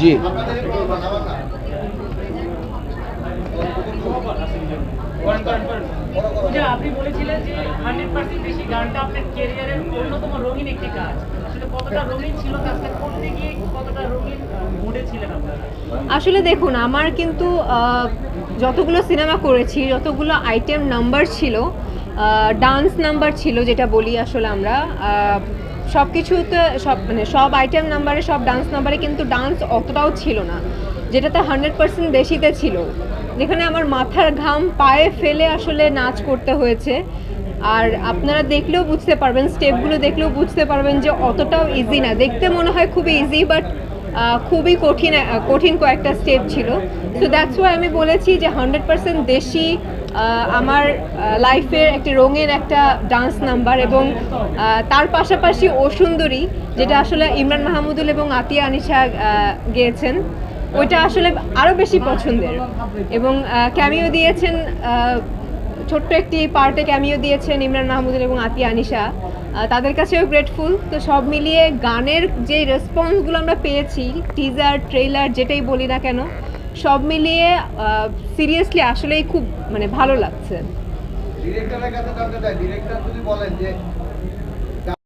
জি। আপনাদের প্রবলেম আমার না বড় করো পূজা আপনি বলেছিলেন যে হান্ড্রেড পার্সেন্ট বেশি গানটা আপনার ক্যারিয়ারের অন্যতম রঙিন একটি কাজ আসলে কতটা রঙিন ছিল কাজটা করতে গিয়ে কতটা রঙিন মুডে ছিলেন আপনারা আসলে দেখুন আমার কিন্তু যতগুলো সিনেমা করেছি যতগুলো আইটেম নাম্বার ছিল ডান্স নাম্বার ছিল যেটা বলি আসলে আমরা। সব কিছুতে সব মানে সব আইটেম নাম্বারে সব ডান্স নাম্বারে কিন্তু ডান্স অতটাও ছিল না। যেটাতে হান্ড্রেড পার্সেন্ট বেশিতে ছিল। যেখানে আমার মাথার ঘাম পায়ে ফেলে আসলে নাচ করতে হয়েছে। আর আপনারা দেখলেও বুঝতে পারবেন স্টেপগুলো দেখলেও বুঝতে পারবেন যে অতটাও ইজি না। দেখতে মনে হয় খুবই ইজি বাট খুবই কঠিন কঠিন কয়েকটা স্টেপ ছিল। তো দ্যাটস ওয়াই আমি বলেছি যে হান্ড্রেড পার্সেন্ট দেশি আমার লাইফের একটি রঙের একটা ডান্স নাম্বার এবং তার পাশাপাশি ও সুন্দরী, যেটা আসলে ইমরান মাহমুদুল এবং আতিয়া আনিশা গেয়েছেন, ওইটা আসলে আরও বেশি পছন্দের এবং ক্যামিও দিয়েছেন ছোট্ট একটি পার্টে ক্যামিও দিয়েছেন ইমরান মাহমুদুল এবং আতিয়া আনিশা তাদের কাছেও গ্রেটফুল তো সব মিলিয়ে গানের যে রেসপন্সগুলো আমরা পেয়েছি টিজার ট্রেলার যেটাই বলি না কেন সব মিলিয়ে সিরিয়াসলি আসলেই খুব মানে ভালো লাগছে। ডিরেক্টরের কাছে জানতে চাই ডিরেক্টর যদি বলেন যে